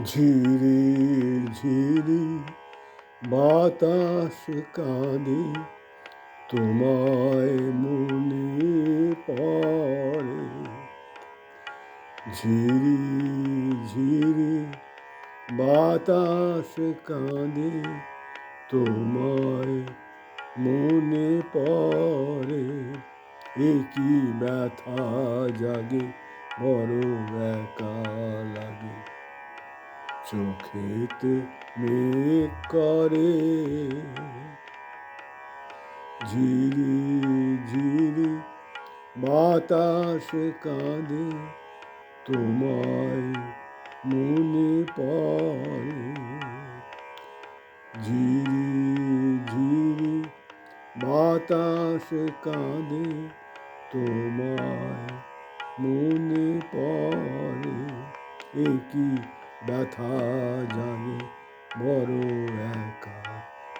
ঝিরি ঝিরি বাতাস কাঁদে, তোমায় মনে পড়ে। ঝিরি ঝিরি বাতাস কাঁদে, তোমায় মনে পড়ে। একই ব্যথা জাগে, বড় একা লাগে। চোখেতে মেঘ করে। ঝিরি ঝিরি বাতাস কাঁদে, তোমায় মনে পড়ে। ঝিরি ঝিরি বাতাস কাঁদে, তোমায় মনে পড়ে। একই ব্যথা জাগে, বড় একা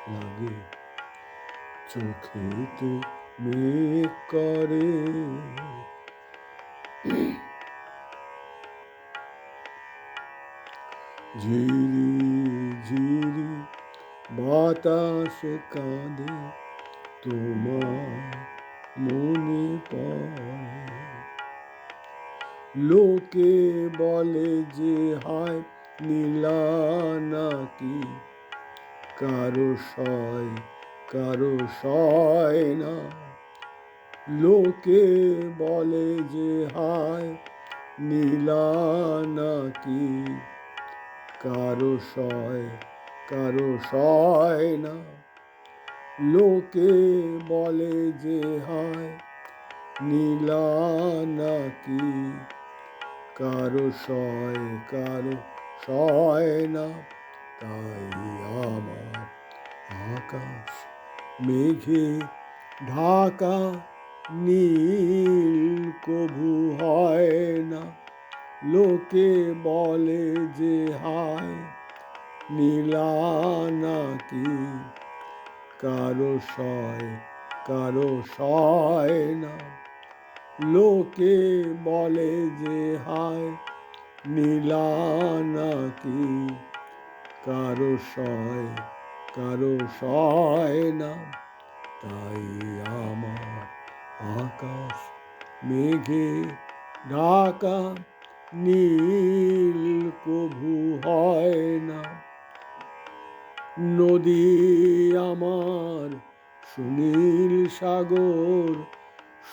লাগে। চোখেতে মেঘ করে। ঝিরি ঝিরি বাতাস কাঁদে, তোমার মনে পড়ে। লোকে বলে যে হায় নীলা নাকি কারও সয় কারও সয় না। লোকে বলে যে হায় নীলা নাকি কারও সয় কারও সয় না। লোকে বলে যে হায় নীলা নাকি কারও সয়, কারও সয় না তাই আমার আকাশ মেঘে ঢাকা নীল কভু হয় না। লোকে বলে যে হায় নীলা নাকি, কারও সয় কারও সয় না। লোকে বলে যে হায় নাকি কারও সয় কারও সয় না। তাই আমার আকাশ, মেঘে ঢাকা, নীল কভু হয় না। নদী আমার সুনীল সাগর,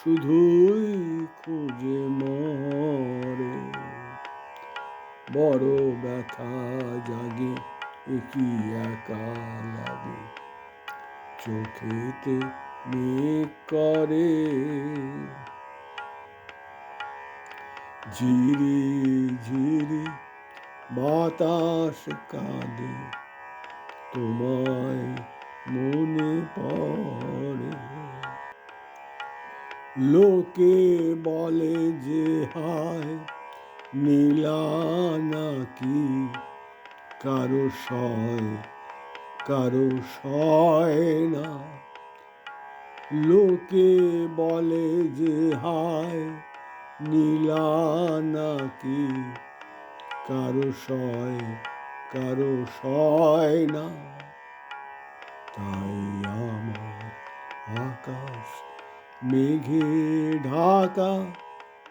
শুধুই খুঁজে মরে। বড় ব্যথা জাগে একই একা লাগে চোখেতে মেঘ করে। ঝিরি ঝিরি বাতাস কাঁদে, তোমায় মনে পড়ে। লোকে বলে যে হায় নীলা নাকি কারও সয় কারও সয় না। লোকে বলে যে হায় নীলা নাকি কারও সয় কারও সয় না। তাই আমার আকাশ, মেঘে ঢাকা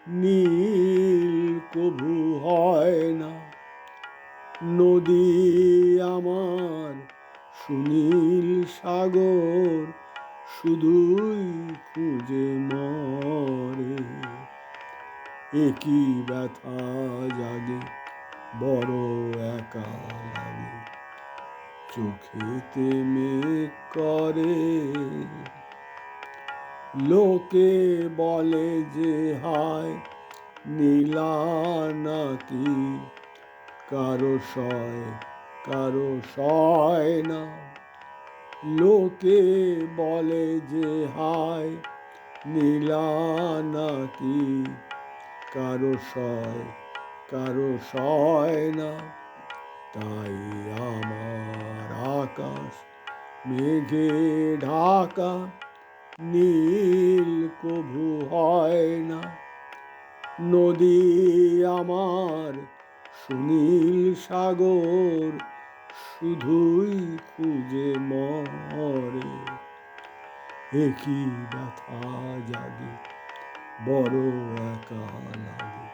নীল কভু হয় না। নদী আমার সুনীল সাগর, শুধুই খুঁজে মরে। একই ব্যথা জাগে, বড় একা লাগে। চোখেতে মেঘ করে লোকে বলে যে হায় নীলা নাকি কারও সয় কারও সয় না। লোকে বলে যে হায় নীলা নাকি কারও সয় কারও সয় না। তাই আমার আকাশ, মেঘে ঢাকা নীল কভু হয় না। নদী আমার সুনীল সাগর, শুধুই খুঁজে মরে। একই ব্যথা জাগে, বড় একা লাগে।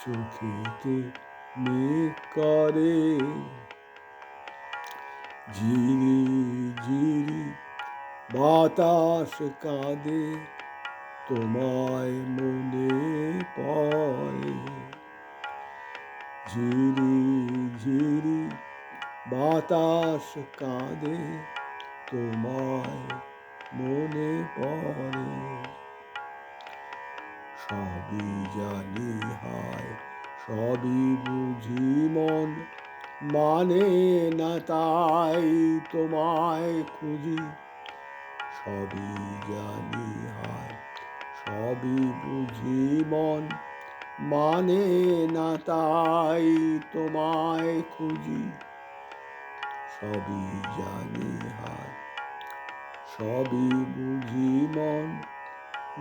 চোখেতে মেঘ করে ঝিরি ঝিরি বাতাস কাঁদে, তোমায় মনে পড়ে। ঝিরি ঝিরি বাতাস কাঁদে, তোমায় মনে পড়ে। সবই জানি হায়, সবই বুঝি মন মানে না তাই তোমায় খুঁজি। সবই জানি হায়, সবই বুঝি মন। মানে না তাই তোমায় খুঁজি, সবই জানি হায়, সবই বুঝি মন।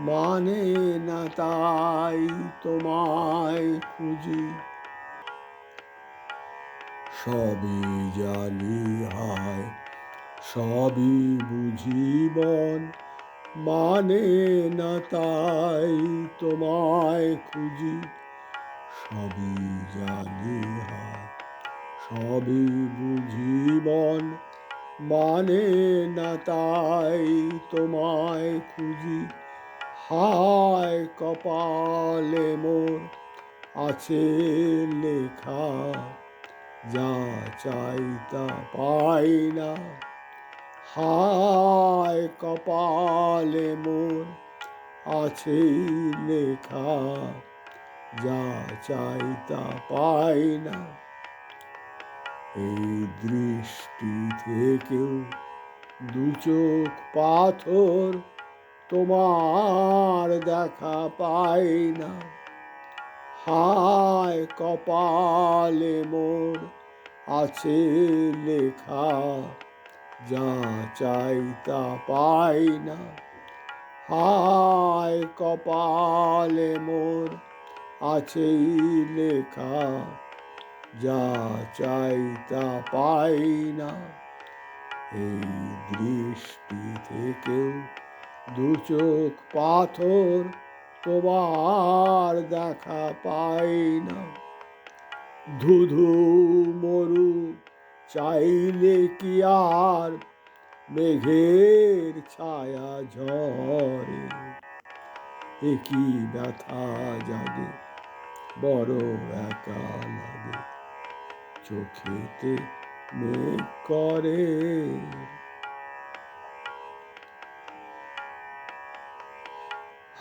মানে না তাই তোমায় খুঁজি, সবই জানি হায় সবই বুঝি মন না তাই তোমায় খুঁজি। সবই জানি সবই বুঝি মন মানে না তাই তোমায় খুঁজি। হায় কপালে মোর আছে লেখা, যা চাই তা পাই না। হায় কপালে মোর আছে লেখা, যা চাই তা পাই না। এই দৃষ্টি থেকেও দু চোখ পাথর তোমার দেখা পাই না। হায় কপালে মোর আছে লেখা যা চাই তা পাই না। হায় কপালে মোর আছে লেখা, যা চাই তা পাই না। এই দৃষ্টি থেকেও দু চোখ পাথর তোমার দেখা পাই না। ধুধু মরু চাইলে কি আর মেঘের ছায়া ঝরে? একই ব্যথা জাগে, বড় একা লাগে। চোখেতে মেঘ করে।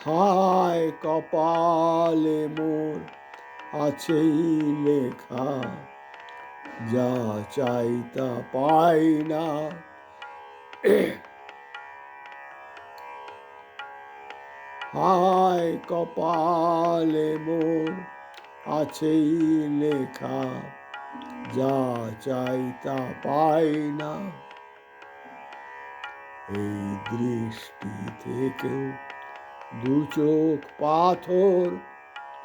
হায় কপালে মোর আছেই লেখা। যা চাই তা পাই না। হায় কপালে মোর আছেই লেখা, যা চাই তা পাই না। এই দৃষ্টি থেকেও দু চোখ পাথর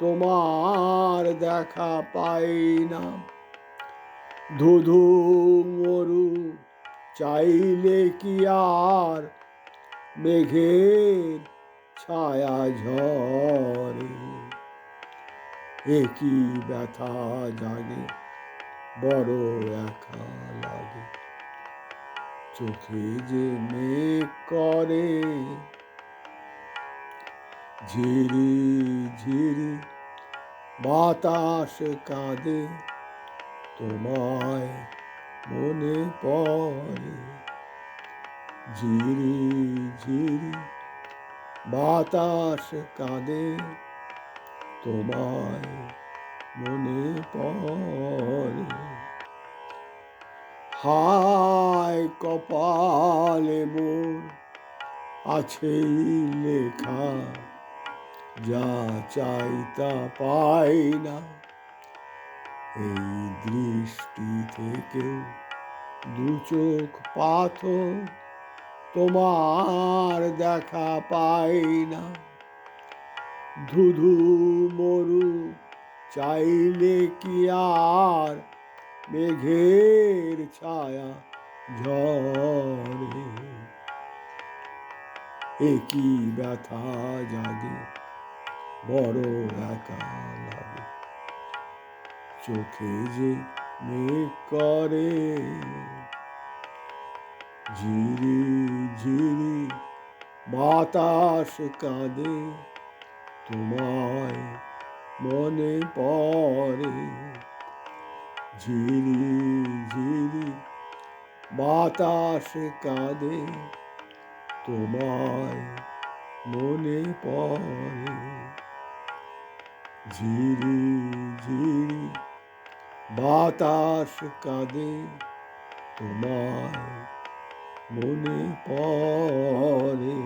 তোমার দেখা পাই না। ধুধু মরু, চাইলে কি আর মেঘের ছায়া ঝরে? একই ব্যথা জাগে বড় একা লাগে। চোখে যে মেঘ করে, ঝিরি ঝিরি বাতাস কাঁদে। তোমায় মনে পড়ে। ঝিরি ঝিরি বাতাস কাঁদে, তোমায় মনে পড়ে। হায় কপালে মোর আছে লেখা, যা চাই তা পাই না। এই দৃষ্টি থেকে দু চোখ পাথর তোমার দেখা পাই না। ধুধু মরু চাইলে কি আর মেঘের ছায়া ঝরে? একই ব্যথা জাগে বড় একা চোখে যে মেঘ করে, ঝিরি ঝিরি বাতাস কাঁদে, তোমায় মনে পড়ে। ঝিরি ঝিরি বাতাস কাঁদে, তোমায় মনে পড়ে। ঝিরি ঝিরি বাতাস কাঁদে তোমার মনে পড়ে।